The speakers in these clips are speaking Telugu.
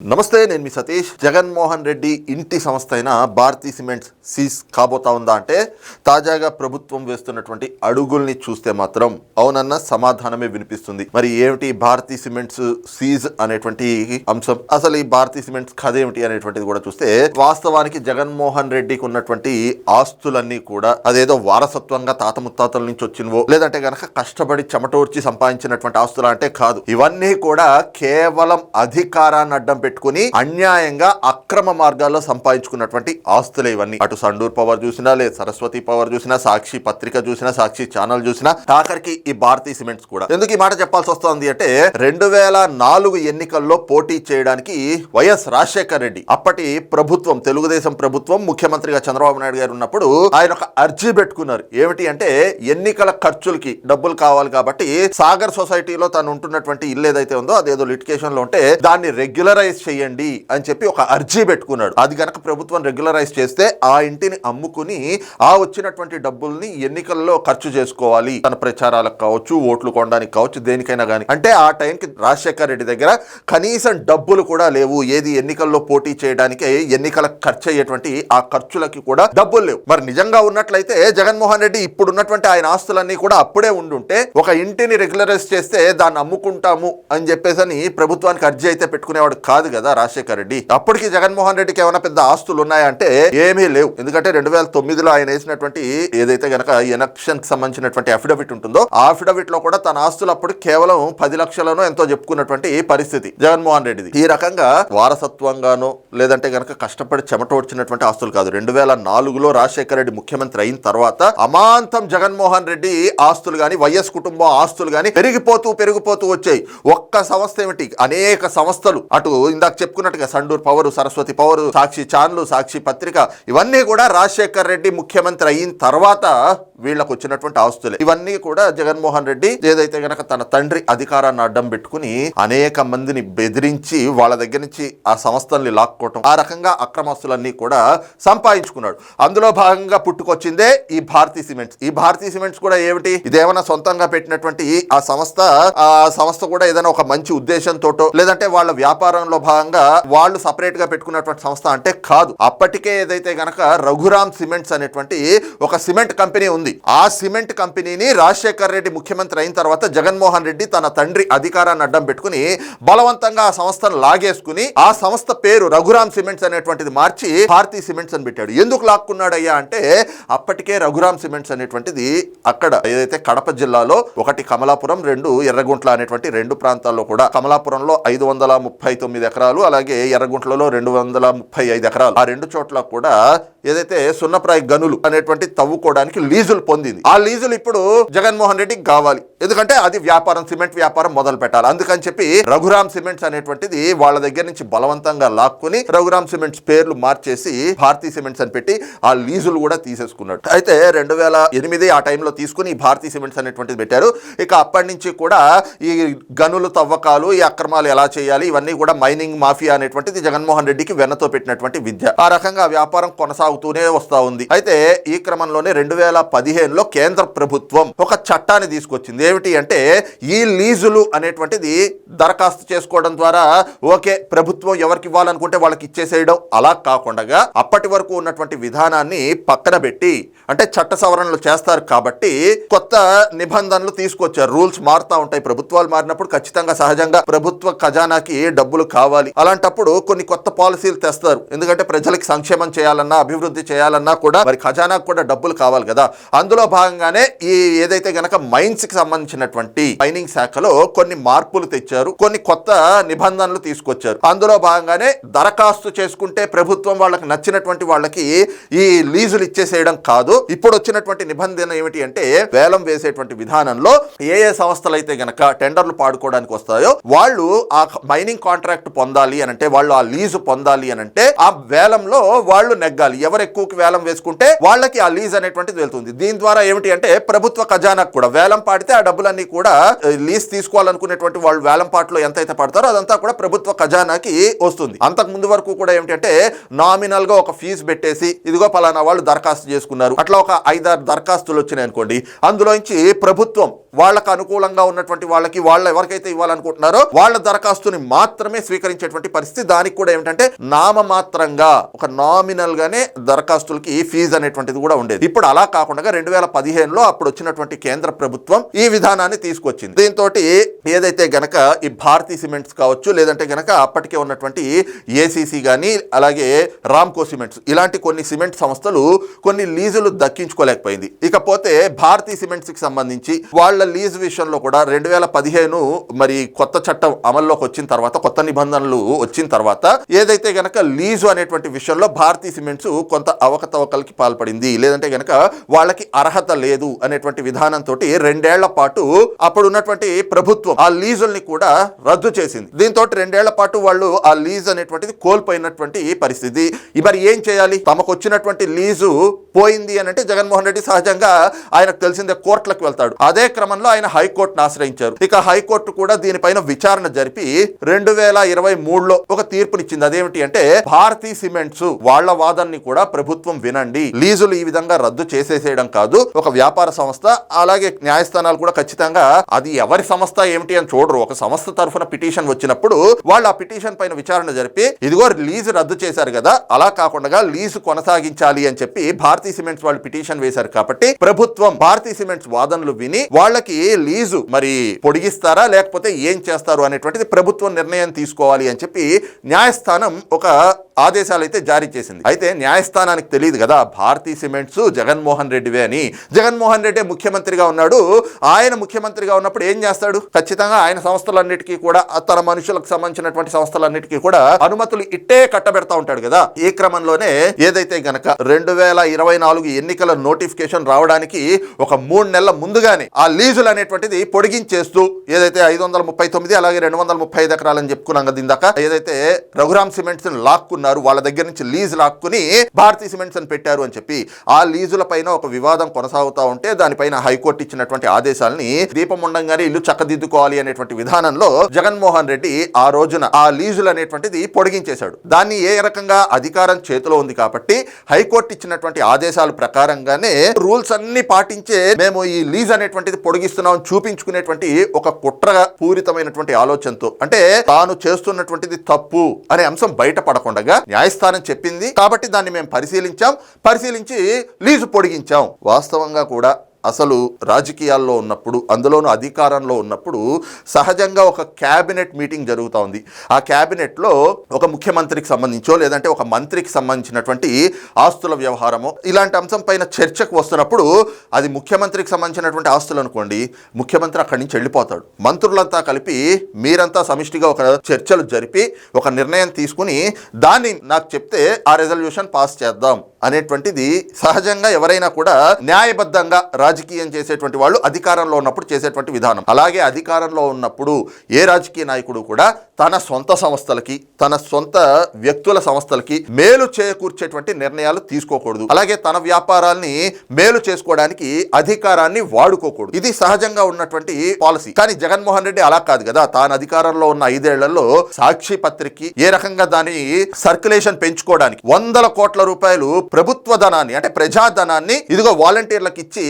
నమస్తే నేను మీ సతీష్. జగన్మోహన్ రెడ్డి ఇంటి సంస్థ అయిన భారతీ సిమెంట్స్ సీజ్ కాబోతా ఉందా అంటే తాజాగా ప్రభుత్వం వేస్తున్నటువంటి అడుగుల్ని చూస్తే మాత్రం అవునన్న సమాధానమే వినిపిస్తుంది. మరి ఏమిటి భారతీ సిమెంట్స్ సీజ్ అనేటువంటి అంశం? అసలు ఈ భారతీ సిమెంట్స్ కథ ఏమిటి అనేటువంటిది కూడా చూస్తే వాస్తవానికి జగన్మోహన్ రెడ్డికి ఉన్నటువంటి ఆస్తులన్నీ కూడా అదేదో వారసత్వంగా తాత ముత్తాతల నుంచి వచ్చినవో లేదంటే గనక కష్టపడి చెమటోర్చి సంపాదించినటువంటి ఆస్తులు అంటే కాదు. ఇవన్నీ కూడా కేవలం అధికారాన్ని అడ్డం పెట్టుకుని అన్యాయంగా అక్రమ మార్గాల్లో సంపాదించుకున్నటువంటి ఆస్తులే ఇవన్నీ. అటు సండూర్ పవర్ చూసినా లేదు సరస్వతి పవర్ చూసినా సాక్షి పత్రిక చూసినా సాక్షి ఛానల్ చూసినా ఆఖరికి ఈ భారతీ సిమెంట్స్ కూడా. ఎందుకు ఈ మాట చెప్పాల్సి వస్తుంది అంటే రెండు వేల నాలుగు ఎన్నికల్లో పోటీ చేయడానికి వైఎస్ రాజశేఖర్ రెడ్డి అప్పటి ప్రభుత్వం తెలుగుదేశం ప్రభుత్వం ముఖ్యమంత్రిగా చంద్రబాబు నాయుడు గారు ఉన్నప్పుడు ఆయన ఒక అర్జీ పెట్టుకున్నారు. ఏమిటి అంటే ఎన్నికల ఖర్చులకి డబ్బులు కావాలి కాబట్టి సాగర్ సొసైటీలో తను ఉంటున్నటువంటి ఇల్లు ఏదైతే ఉందో అదేదో లిటికేషన్లో ఉంటే దాన్ని రెగ్యులరైజ్ చేయండి అని చెప్పి ఒక అర్జీ పెట్టుకున్నాడు. అది గనక ప్రభుత్వం రెగ్యులరైజ్ చేస్తే ఆ ఇంటిని అమ్ముకుని ఆ వచ్చినటువంటి డబ్బుల్ని ఎన్నికల్లో ఖర్చు చేసుకోవాలి. తన ప్రచారాలకు కావచ్చు ఓట్లు కొనడానికి కావచ్చు దేనికైనా కానీ అంటే ఆ టైంకి రాజశేఖర్ రెడ్డి దగ్గర కనీసం డబ్బులు కూడా లేవు. ఏది ఎన్నికల్లో పోటీ చేయడానికి ఎన్నికల ఖర్చు అయ్యేటువంటి ఆ ఖర్చులకి కూడా డబ్బులు లేవు. మరి నిజంగా ఉన్నట్లయితే జగన్మోహన్ రెడ్డి ఇప్పుడు ఉన్నటువంటి ఆయన ఆస్తులన్నీ కూడా అప్పుడే ఉండుంటే ఒక ఇంటిని రెగ్యులరైజ్ చేస్తే దాన్ని అమ్ముకుంటాము అని చెప్పేసి అని ప్రభుత్వానికి అర్జీ అయితే పెట్టుకునేవాడు కాదు కదా రాజశేఖర్ రెడ్డి. అప్పటికి జగన్మోహన్ రెడ్డికి ఏమైనా పెద్ద ఆస్తులు ఉన్నాయంటే ఏమీ లేవు. ఎందుకంటే రెండు వేల తొమ్మిదిలో ఆయన వేసినటువంటి ఏదైతే గనక ఎలక్షన్కి సంబంధించినటువంటి అఫిడవిట్ ఉంటుందో ఆ అఫిడవిట్లో కూడా తన ఆస్తులు అప్పుడు కేవలం పది లక్షలను ఎంతో చెప్పుకున్నటువంటి పరిస్థితి జగన్మోహన్ రెడ్డిది. ఈ రకంగా వారసత్వంగానో లేదంటే గనక కష్టపడి చెమట వచ్చినటువంటి ఆస్తులు కాదు. రెండు వేల నాలుగులో రాజశేఖర రెడ్డి ముఖ్యమంత్రి అయిన తర్వాత అమాంతం జగన్మోహన్ రెడ్డి ఆస్తులు గాని వైఎస్ కుటుంబం ఆస్తులు గాని పెరిగిపోతూ పెరిగిపోతూ వచ్చాయి. ఒక్క ఒక్క సంస్థ ఏమిటి? అనేక సంస్థలు. అటు ఇందాక చెప్పుకున్నట్టుగా సండూర్ పవరు సరస్వతి పవరు సాక్షి ఛాన్లు సాక్షి పత్రిక ఇవన్నీ కూడా రాజశేఖర్ రెడ్డి ముఖ్యమంత్రి అయిన తర్వాత వీళ్ళకు వచ్చినటువంటి ఆస్తులే. ఇవన్నీ కూడా జగన్మోహన్ రెడ్డి ఏదైతే గనక తన తండ్రి అధికారాన్ని అడ్డం పెట్టుకుని అనేక మందిని బెదిరించి వాళ్ళ దగ్గర నుంచి ఆ సంస్థల్ని లాక్కోవటం ఆ రకంగా అక్రమస్తులన్నీ కూడా సంపాదించుకున్నాడు. అందులో భాగంగా పుట్టుకొచ్చిందే ఈ భారతీ సిమెంట్స్. ఈ భారతీ సిమెంట్స్ కూడా ఏమిటి? ఇదేమైనా సొంతంగా పెట్టినటువంటి ఆ సంస్థ? ఆ సంస్థ కూడా ఏదైనా ఒక మంచి ఉద్దేశంతోటో లేదంటే వాళ్ళ వ్యాపారంలో భాగంగా వాళ్ళు సపరేట్గా పెట్టుకున్నటువంటి సంస్థ అంటే కాదు. అప్పటికే ఏదైతే గనక రఘురామ్ సిమెంట్స్ అనేటువంటి ఒక సిమెంట్ కంపెనీ ఉంది. ఆ సిమెంట్ కంపెనీని రాజశేఖర్ రెడ్డి ముఖ్యమంత్రి అయిన తర్వాత జగన్మోహన్ రెడ్డి తన తండ్రి అధికారాన్ని అడ్డం పెట్టుకుని బలవంతంగా ఆ సంస్థను లాగేసుకుని ఆ సంస్థ పేరు రఘురామ్ సిమెంట్స్ అనేటువంటిది మార్చి భారతీ సిమెంట్స్ అని పెట్టాడు. ఎందుకు లాక్కున్నాడయ్యా అంటే అప్పటికే రఘురామ్ సిమెంట్స్ అనేటువంటిది అక్కడ ఏదైతే కడప జిల్లాలో ఒకటి కమలాపురం రెండు ఎర్రగుంట్ల అనేటువంటి రెండు ప్రాంతాల్లో కూడా కమలాపురంలో ఐదు వందల ముప్పై తొమ్మిది ఎకరాలు అలాగే ఎర్రగుంట్లలో రెండు వందల ముప్పై ఐదు ఎకరాలు. ఆ రెండు చోట్ల కూడా ఏదైతే సున్నప్రాయ గనులు అనేటువంటి తవ్వుకోవడానికి లీజులు పొందింది. ఆ లీజులు ఇప్పుడు జగన్మోహన్ రెడ్డికి కావాలి. ఎందుకంటే అది వ్యాపారం సిమెంట్ వ్యాపారం మొదలు పెట్టాలి. అందుకని చెప్పి రఘురామ్ సిమెంట్స్ అనేటువంటిది వాళ్ళ దగ్గర నుంచి బలవంతంగా లాక్కుని రఘురామ్ సిమెంట్స్ పేర్లు మార్చేసి భారతీ సిమెంట్స్ అని పెట్టి ఆ లీజులు కూడా తీసేసుకున్నాడు. అయితే రెండు వేల ఎనిమిది ఆ టైంలో తీసుకుని భారతీ సిమెంట్స్ అనేటువంటిది పెట్టారు. ఇక అప్పటి నుంచి కూడా ఈ గనులు తవ్వకాలు ఈ అక్రమాలు ఎలా చేయాలి ఇవన్నీ కూడా మైనింగ్ మాఫియా అనేటువంటిది జగన్మోహన్ రెడ్డికి వెన్నతో పెట్టినటువంటి విద్య. ఆ రకంగా వ్యాపారం కొనసాగు అవుతూనే వస్తూ ఉంది. అయితే ఈ క్రమంలోనే రెండు వేల పదిహేనులో కేంద్ర ప్రభుత్వం ఒక చట్టాన్ని తీసుకొచ్చింది. ఏమిటి అంటే ఈ లీజులు అనేటువంటిది దరఖాస్తు చేసుకోవడం ద్వారా ఓకే ప్రభుత్వం ఎవరికి ఇవ్వాలనుకుంటే వాళ్ళకి ఇచ్చేసేయడం అలా కాకుండా అప్పటి వరకు ఉన్నటువంటి విధానాన్ని పక్కన పెట్టి అంటే చట్ట సవరణలు చేస్తారు కాబట్టి కొత్త నిబంధనలు తీసుకొచ్చారు. రూల్స్ మారుతా ఉంటాయి. ప్రభుత్వాలు మారినప్పుడు ఖచ్చితంగా సహజంగా ప్రభుత్వ ఖజానాకి డబ్బులు కావాలి. అలాంటప్పుడు కొన్ని కొత్త పాలసీలు తెస్తారు. ఎందుకంటే ప్రజలకి సంక్షేమం చేయాలన్నా అభివృద్ధి అభివృద్ధి చేయాలన్నా కూడా మరి ఖజానాకు కూడా డబ్బులు కావాలి కదా. అందులో భాగంగానే ఈ ఏదైతే గనక మైన్స్కి సంబంధించినటువంటి మైనింగ్ శాఖలో కొన్ని మార్పులు తెచ్చారు కొన్ని కొత్త నిబంధనలు తీసుకొచ్చారు. అందులో భాగంగానే దరఖాస్తు చేసుకుంటే ప్రభుత్వం వాళ్ళకి నచ్చినటువంటి వాళ్ళకి ఈ లీజులు ఇచ్చేసేయడం కాదు. ఇప్పుడు వచ్చినటువంటి నిబంధన ఏమిటి అంటే వేలం వేసేటువంటి విధానంలో ఏ ఏ సంస్థలు అయితే గనక టెండర్లు పాడుకోవడానికి వస్తాయో వాళ్ళు ఆ మైనింగ్ కాంట్రాక్ట్ పొందాలి అని అంటే వాళ్ళు ఆ లీజు పొందాలి అని అంటే ఆ వేలంలో వాళ్ళు నెగ్గాలి. ఎవరు ఎక్కువకి వేలం వేసుకుంటే వాళ్ళకి ఆ లీజ్ అనేటువంటిది వెళ్తుంది. దీని ద్వారా ఏమిటి అంటే ప్రభుత్వ ఖజానాకు కూడా వేలం పాడితే ఆ డబ్బులన్నీ కూడా లీజ్ తీసుకోవాలనుకునేటువంటి వాళ్ళు వేలం పాటలో ఎంతైతే పడతారో అదంతా కూడా ప్రభుత్వ ఖజానాకి వస్తుంది. అంతకు ముందు వరకు కూడా ఏమిటంటే నామినల్గా ఒక ఫీజు పెట్టేసి ఇదిగో పలానా వాళ్ళు దరఖాస్తు చేసుకున్నారు. అట్లా ఒక ఐదారు దరఖాస్తులు వచ్చినాయి అనుకోండి. అందులోంచి ప్రభుత్వం వాళ్ళకు అనుకూలంగా ఉన్నటువంటి వాళ్ళకి వాళ్ళు ఎవరికైతే ఇవ్వాలనుకుంటున్నారో వాళ్ళ దరఖాస్తుని మాత్రమే స్వీకరించేటువంటి పరిస్థితి దానికి కూడా ఏమిటంటే నామమాత్రంగా ఒక నామినల్ గానే దరఖాస్తులకి ఫీజు అనేటువంటిది కూడా ఉండేది. ఇప్పుడు అలా కాకుండా రెండు వేల పదిహేనులో అప్పుడు వచ్చినటువంటి కేంద్ర ప్రభుత్వం ఈ విధానాన్ని తీసుకొచ్చింది. దీంతో ఏదైతే గనక ఈ భారతీ సిమెంట్స్ కావచ్చు లేదంటే గనక అప్పటికే ఉన్నటువంటి ఏసీసీ కానీ అలాగే రామ్కో సిమెంట్స్ ఇలాంటి కొన్ని సిమెంట్ సంస్థలు కొన్ని లీజులు దక్కించుకోలేకపోయింది. ఇకపోతే భారతీ సిమెంట్స్కి సంబంధించి వాళ్ళ లీజ్ విషయంలో కూడా రెండు వేల పదిహేను మరి కొత్త చట్టం అమల్లోకి వచ్చిన తర్వాత కొత్త నిబంధనలు వచ్చిన తర్వాత ఏదైతే గనక లీజు అనేటువంటి విషయంలో భారతీ సిమెంట్స్ కొంత అవకతవకలకి పాల్పడింది. లేదంటే గనక వాళ్ళకి అర్హత లేదు అనేటువంటి విధానంతో రెండేళ్ళ పాటు అప్పుడు ఉన్నటువంటి ప్రభుత్వం ఆ లీజుల్ని కూడా రద్దు చేసింది. దీంతో రెండేళ్ళ పాటు వాళ్ళు ఆ లీజ్ అనేటువంటిది కోల్పోయినటువంటి పరిస్థితి. మరి ఏం చేయాలి? తమకు వచ్చినటువంటి లీజు పోయింది అని అంటే జగన్మోహన్ రెడ్డి సహజంగా ఆయనకు తెలిసిందే కోర్టులకు వెళ్తాడు. అదే క్రమంలో ఆయన హైకోర్టును ఆశ్రయించారు. ఇక హైకోర్టు కూడా దీనిపైన విచారణ జరిపి రెండు వేల ఇరవై మూడులో ఒక తీర్పునిచ్చింది. అదేమిటి అంటే భారతీ సిమెంట్స్ వాళ్ళ వాదనని కూడా ప్రభుత్వం వినండి. లీజులు ఈ విధంగా రద్దు చేసేసేయడం కాదు. ఒక వ్యాపార సంస్థ అలాగే న్యాయస్థానాలు కూడా ఖచ్చితంగా అది ఎవరి సంస్థ ఏమిటి అని చూడరు. ఒక సంస్థ తరఫున పిటిషన్ వచ్చినప్పుడు వాళ్ళు ఆ పిటిషన్ పైన విచారణ జరిపి ఇదిగో లీజు రద్దు చేశారు కదా అలా కాకుండా లీజు కొనసాగించాలి అని చెప్పి భారతీ సిమెంట్స్ వాళ్ళు పిటిషన్ వేశారు కాబట్టి ప్రభుత్వం భారతీ సిమెంట్స్ వాదనలు విని వాళ్ళకి లీజు మరి పొడిగిస్తారా లేకపోతే ఏం చేస్తారు అనేటువంటిది ప్రభుత్వం నిర్ణయం తీసుకోవాలి అని చెప్పి న్యాయస్థానం ఒక ఆదేశాలు అయితే జారీ చేసింది. అయితే న్యాయ న్యాయస్థానానికి తెలియదు కదా. భారతీ సిమెంట్స్ జగన్మోహన్ రెడ్డివే అని. జగన్మోహన్ రెడ్డి ముఖ్యమంత్రిగా ఉన్నాడు. ఆయన ముఖ్యమంత్రిగా ఉన్నప్పుడు ఏం చేస్తాడు? ఖచ్చితంగా ఆయన సంస్థలన్నిటికీ కూడా తన మనుషులకు సంబంధించినటువంటి సంస్థలన్నిటికీ కూడా అనుమతులు ఇట్టే కట్టబెడతా ఉంటాడు కదా. ఈ క్రమంలోనే ఏదైతే గనక రెండు వేల ఇరవై నాలుగు ఎన్నికల నోటిఫికేషన్ రావడానికి ఒక మూడు నెలల ముందుగానే ఆ లీజులు అనేటువంటిది పొడిగించేస్తూ ఏదైతే ఐదు వందల ముప్పై తొమ్మిది అలాగే రెండు వందల ముప్పై ఐదు ఎకరాలని చెప్పుకున్నాం కదా ఇందాక ఏదైతే రఘురామ్ సిమెంట్స్ లాక్కున్నారు వాళ్ళ దగ్గర నుంచి లీజ్ లాక్కుని భారతీ సిమెంట్స్ అని పెట్టారు అని చెప్పి ఆ లీజుల పైన ఒక వివాదం కొనసాగుతా ఉంటే దానిపైన హైకోర్టు ఇచ్చినటువంటి ఆదేశాలని దీపం ఉండంగానే ఇల్లు చక్కదిద్దుకోవాలి అనేటువంటి విధానంలో జగన్మోహన్ రెడ్డి ఆ రోజున ఆ లీజులు అనేటువంటిది పొడిగించేశాడు. దాన్ని ఏ రకంగా అధికారం చేతిలో ఉంది కాబట్టి హైకోర్టు ఇచ్చినటువంటి ఆదేశాల ప్రకారంగానే రూల్స్ అన్ని పాటించే మేము ఈ లీజ్ అనేటువంటిది పొడిగిస్తున్నాం చూపించుకునేటువంటి ఒక కుట్ర పూరితమైనటువంటి ఆలోచనతో అంటే తాను చేస్తున్నటువంటిది తప్పు అనే అంశం బయటపడకుండా న్యాయస్థానం చెప్పింది కాబట్టి దాన్ని మేము పరిశీలించాం పరిశీలించి లీజు పొడిగించాం. వాస్తవంగా కూడా అసలు రాజకీయాల్లో ఉన్నప్పుడు అందులోనూ అధికారంలో ఉన్నప్పుడు సహజంగా ఒక క్యాబినెట్ మీటింగ్ జరుగుతూ ఉంది. ఆ క్యాబినెట్లో ఒక ముఖ్యమంత్రికి సంబంధించో లేదంటే ఒక మంత్రికి సంబంధించినటువంటి ఆస్తుల వ్యవహారమో ఇలాంటి అంశం పైన చర్చకు వస్తున్నప్పుడు అది ముఖ్యమంత్రికి సంబంధించినటువంటి ఆస్తులు అనుకోండి ముఖ్యమంత్రి అక్కడి నుంచి వెళ్ళిపోతాడు. మంత్రులంతా కలిపి మీరంతా సమిష్టిగా ఒక చర్చలు జరిపి ఒక నిర్ణయం తీసుకుని దాన్ని నాకు చెప్తే ఆ రెజల్యూషన్ పాస్ చేద్దాం. అనేటువంటిది సహజంగా ఎవరైనా కూడా న్యాయబద్ధంగా రాజకీయం చేసేటువంటి వాళ్ళు అధికారంలో ఉన్నప్పుడు చేసేటువంటి విధానం. అలాగే అధికారంలో ఉన్నప్పుడు ఏ రాజకీయ నాయకుడు కూడా తన సొంత సంస్థలకి తన సొంత వ్యక్తుల సంస్థలకి మేలు చేకూర్చేటువంటి నిర్ణయాలు తీసుకోకూడదు. అలాగే తన వ్యాపారాల్ని మేలు చేసుకోవడానికి అధికారాన్ని వాడుకోకూడదు. ఇది సహజంగా ఉన్నటువంటి పాలసీ. కానీ జగన్మోహన్ రెడ్డి అలా కాదు కదా. తాను అధికారంలో ఉన్న ఐదేళ్ళలో సాక్షి పత్రికకి ఏ రకంగా దాని సర్క్యులేషన్ పెంచుకోవడానికి వందల కోట్ల రూపాయలు ప్రభుత్వ ధనాన్ని అంటే ప్రజాధనాన్ని ఇదిగో వాలంటీర్లకు ఇచ్చి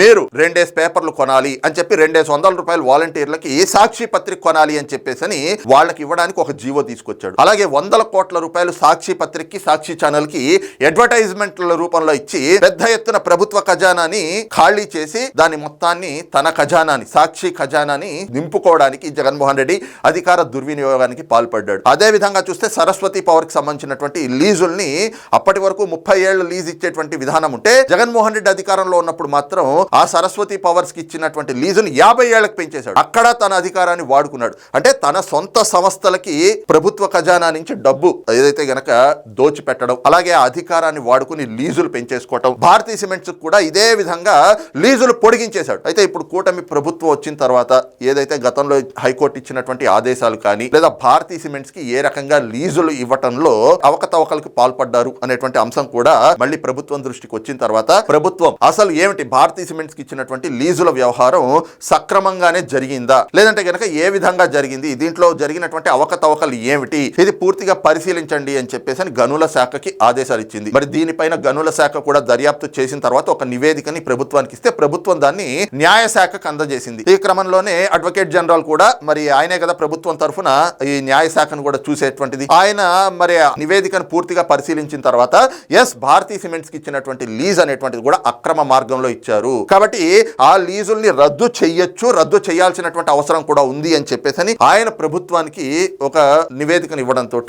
మీరు రెండేసి పేపర్లు కొనాలి అని చెప్పి రెండేసి వందల రూపాయలు వాలంటీర్లకి సాక్షి పత్రిక కొనాలి అని చెప్పేసి అని వాళ్ళకి ఇవ్వడానికి ఒక జీవో తీసుకొచ్చాడు. అలాగే వందల కోట్ల రూపాయలు సాక్షి పత్రికకి సాక్షి ఛానల్కి అడ్వర్టైజ్మెంట్ల రూపంలో ఇచ్చి పెద్ద ఎత్తున ప్రభుత్వ ఖజానాని ఖాళీ చేసి దాని మొత్తాన్ని తన ఖజానాని సాక్షి ఖజానాని నింపుకోవడానికి జగన్మోహన్ రెడ్డి అధికార దుర్వినియోగానికి పాల్పడ్డాడు. అదే విధంగా చూస్తే సరస్వతి పవర్కి సంబంధించినటువంటి లీజుల్ని అప్పటి వరకు ముప్పై ఏళ్ళు లీజ్ ఇచ్చేటువంటి విధానం ఉంటే జగన్మోహన్ రెడ్డి అధికారంలో ఉన్నప్పుడు మాత్రం ఆ సరస్వతి పవర్స్కి ఇచ్చినటువంటి లీజును యాభై ఏళ్ళకు పెంచేశాడు. అక్కడ తన అధికారాన్ని వాడుకున్నాడు. అంటే తన సొంత సంస్థలకి ప్రభుత్వ ఖజానా నుంచి డబ్బు ఏదైతే గనక దోచిపెట్టడం అలాగే ఆ అధికారాన్ని వాడుకుని లీజులు పెంచేసుకోవటం భారతీయ సిమెంట్స్ కూడా ఇదే విధంగా లీజులు పొడిగించేశాడు. అయితే ఇప్పుడు కూటమి ప్రభుత్వం వచ్చిన తర్వాత ఏదైతే గతంలో హైకోర్టు ఇచ్చినటువంటి ఆదేశాలు కానీ లేదా భారతీయ సిమెంట్స్కి ఏ రకంగా లీజులు ఇవ్వటంలో అవకతవకలకు పాల్పడ్డారు అనేటువంటి అంశం కూడా కూడా మళ్ళీ ప్రభుత్వం దృష్టికి వచ్చిన తర్వాత ప్రభుత్వం అసలు ఏమిటి భారతీయ సిమెంట్స్కి ఇచ్చినటువంటి లీజుల వ్యవహారం సక్రమంగానే జరిగిందా? లేదంటే గనక ఏ విధంగా జరిగింది? దీంట్లో జరిగినటువంటి అవకతవకలు ఏమిటి? ఇది పూర్తిగా పరిశీలించండి అని చెప్పేసి అని గనుల శాఖకి ఆదేశాలు ఇచ్చింది. మరి దీనిపైన గనుల శాఖ కూడా దర్యాప్తు చేసిన తర్వాత ఒక నివేదికని ప్రభుత్వానికి ఇస్తే ప్రభుత్వం దాన్ని న్యాయ శాఖకు అందజేసింది. ఈ క్రమంలోనే అడ్వకేట్ జనరల్ కూడా మరి ఆయనే కదా ప్రభుత్వం తరఫున ఈ న్యాయ శాఖను కూడా చూసేటువంటిది. ఆయన మరి నివేదికను పూర్తిగా పరిశీలించిన తర్వాత ఎస్ భారతీ సిమెంట్స్కి ఇచ్చినటువంటి లీజ్ అనేటువంటిది కూడా అక్రమ మార్గంలో ఇచ్చారు. కాబట్టి ఆ లీజుల్ని రద్దు చేయొచ్చు రద్దు చేయాల్సినటువంటి అవసరం కూడా ఉంది అని చెప్పేసి అని ఆయన ప్రభుత్వానికి ఒక నివేదికను ఇవ్వడంతో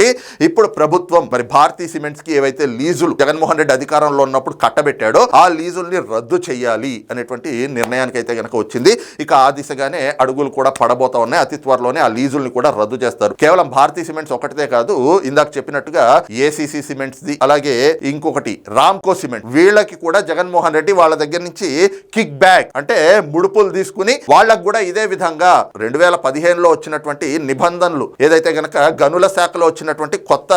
ఇప్పుడు ప్రభుత్వం మరి భారతీయ సిమెంట్స్కి ఏవైతే లీజులు జగన్మోహన్ రెడ్డి అధికారంలో ఉన్నప్పుడు కట్టబెట్టాడో ఆ లీజుల్ని రద్దు చేయాలి అనేటువంటి నిర్ణయానికి అయితే గనక వచ్చింది. ఇక ఆ దిశగానే అడుగులు కూడా పడబోతా ఉన్నాయి. అతి త్వరలోనే ఆ లీజుల్ని కూడా రద్దు చేస్తారు. కేవలం భారతీ సిమెంట్స్ ఒకటిదే కాదు ఇందాక చెప్పినట్టుగా ఏసీసీ సిమెంట్స్ ది అలాగే ఇంకొకటి రామ్కో సిమెంట్. వీళ్ళకి కూడా జగన్మోహన్ రెడ్డి వాళ్ళ దగ్గర నుంచి కిక్ బ్యాక్. అంటే ముడుపులు తీసుకుని వాళ్ళకు కూడా ఇదే విధంగా రెండు వేల పదిహేనులో వచ్చినటువంటి నిబంధనలు ఏదైతే గనక గనుల శాఖలో వచ్చినటువంటి కొత్త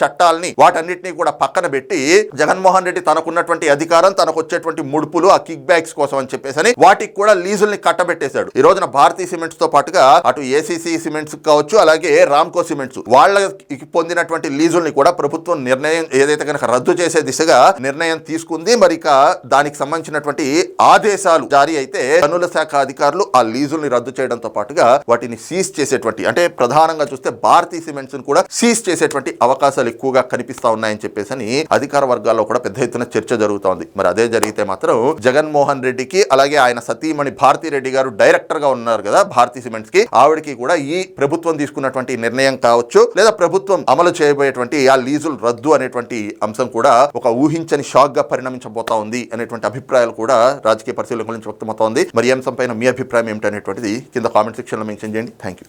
చట్టాలని వాటన్నిటిని కూడా పక్కన పెట్టి జగన్మోహన్ రెడ్డి తనకున్నటువంటి అధికారం తనకు వచ్చేటువంటి ముడుపులు ఆ కిక్ బ్యాక్స్ కోసం అని చెప్పేసి అని వాటికి కూడా లీజుల్ని కట్టబెట్టేశాడు. ఈ రోజున భారతీయ సిమెంట్స్తో పాటుగా అటు ఏసీసీ సిమెంట్స్ కావచ్చు అలాగే రామ్కో సిమెంట్స్ వాళ్ళకి పొందినటువంటి లీజుల్ని కూడా ప్రభుత్వం నిర్ణయం ఏదైతే కనుక రద్దు చేసే దిశగా నిర్ణయం తీసుకుంది. మరి ఇక దానికి సంబంధించినటువంటి ఆదేశాలు జారీ అయితే పన్నుల శాఖ అధికారులు ఆ లీజుల్ని రద్దు చేయడంతో పాటుగా వాటిని సీజ్ చేసేటువంటి అంటే ప్రధానంగా చూస్తే భారతీయ సిమెంట్స్ కూడా సీజ్ చేసేటువంటి అవకాశాలు ఎక్కువగా కనిపిస్తా ఉన్నాయని చెప్పేసి అని అధికార వర్గాల్లో కూడా పెద్ద ఎత్తున చర్చ జరుగుతోంది. మరి అదే జరిగితే మాత్రం జగన్మోహన్ రెడ్డికి అలాగే ఆయన సతీమణి భారతీ రెడ్డి గారు డైరెక్టర్గా ఉన్నారు కదా భారతీ సిమెంట్స్కి ఆవిడకి కూడా ఈ ప్రభుత్వం తీసుకున్నటువంటి నిర్ణయం కావచ్చు లేదా ప్రభుత్వం అమలు చేయబోయేటువంటి ఆ లీజులు రద్దు అనేటువంటి అంశం కూడా ఒక ఊహించని షాక్గా పరిణమించబోతా ఉంది అనేటువంటి అభిప్రాయాలు కూడా రాజకీయ పరిశీలన గురించి వ్యక్తమవుతోంది మరి ఈ అంశంపైన మీ అభిప్రాయం ఏమిటనేటువంటిది కింద కామెంట్ సెక్షన్లో మెన్షన్ చేయండి. Thank you